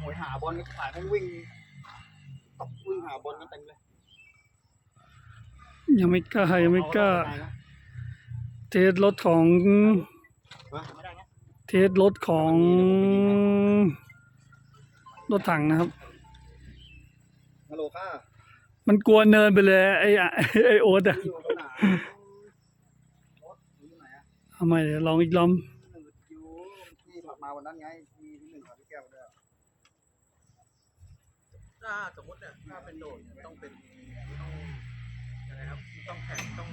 หวยหาบอลก็ขายแม่งวิ่งตบวิ่งหาบอลกันเต็มเลยยังไม่กล้ายังไม่กล้าเอเอเทสรถของเอาไม่ได้นะเทสรถของรถถังนะครับฮัลโหลค่ะมันกลัวเนินไปเลยไอ้อะไอ้โอ๊ตอะอยู่สนามรถอยู่ไหนอะทำไมเดี๋ยวลองอีกลอมหนึ่งคิวที่ผัดมาวันนั้นไง มีที่หนึ่งของพี่แก้วด้วย ถ้าสมมติเนี่ยถ้าเป็นโดดเนี่ยต้องเป็นต้องยังไงครับต้องแข่งต้อง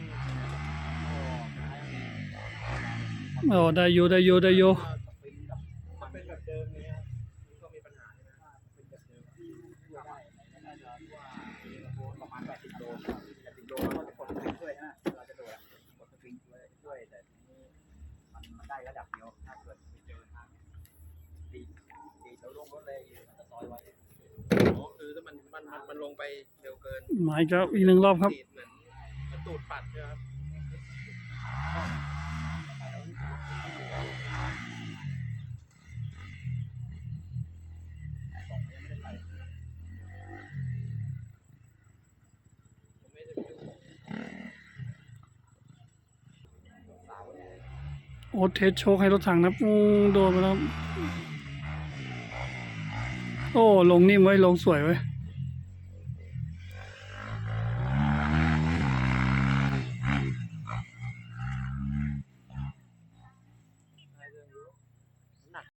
อ๋อได้โยได้โยได้โยมันเป็นแบบเดิมเลยครับมันก็มีปัญหาใช่ไหมครับเป็นแบบเดิมที่ช่วยได้น่าจะว่าประมาณ80โล80โลก็จะกดสปริงช่วยนะเราจะโดดอะกดสปริงช่วยช่วยแต่ทีนี้มันมันได้ระดับเดียวถ้าเกิดไปเจอทางดีดีเราลงรถเลยจะซอยไว้ อ๋อคือถ้ามันมันมันมันล งไปเร็วเกินหมายครับอีกหนึ่งรอบครับ ตีดเหมือนเหมือนตูดปัดใช่ไหมครับผมไม่ได้ไปดูโอ๊ตเทสโชคให้รถถังนะครับอู้โดนไปแล้วโอ้ ลงนิ่มไว้ยลงสวยไว้ย